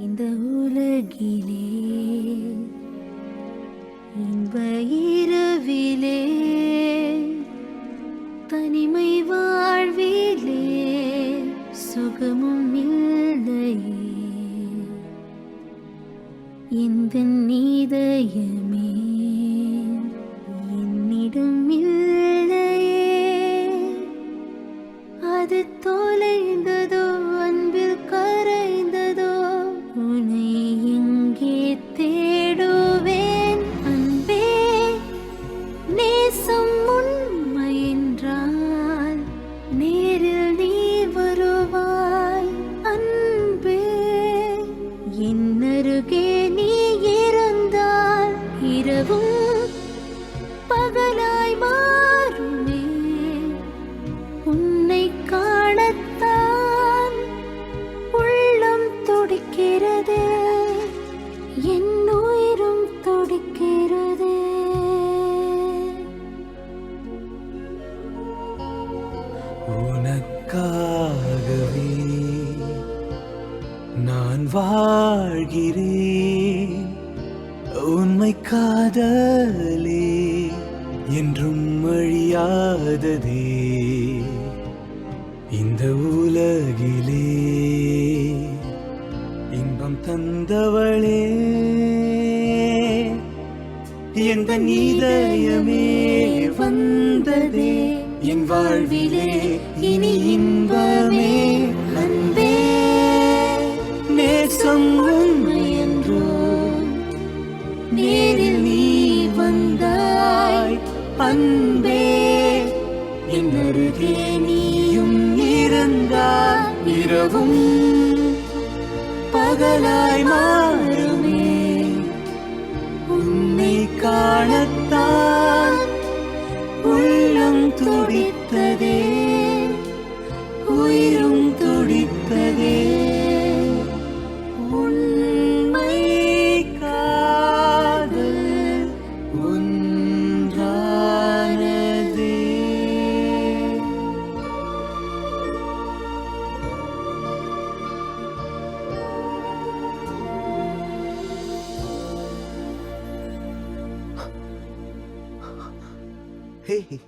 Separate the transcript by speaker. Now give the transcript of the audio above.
Speaker 1: இந்த உலகிலே இன்ப இரவிலே தனிமை வாழ்விலே சுகமும் இல்லையே. இந்த நீதயமே என்னிடம் இல்லை
Speaker 2: உனக்காகவே நான் வாழ்கிறேன். உண்மை காதலே என்றும் அழியாததே. இந்த உலகிலே இன்பம் தந்தவளே. எந்த நீதயமே வந்ததே. என் வாழ்விலே இனி இன்பமே.
Speaker 1: அன்பே.
Speaker 2: நேசம் உண்மை
Speaker 1: என்றோ நேரில் நீ வந்தாய்.
Speaker 2: அன்பே. என் அருகே நீயும் இருந்தால் இரவும். பகலாய் மாறுமே.
Speaker 3: Hey.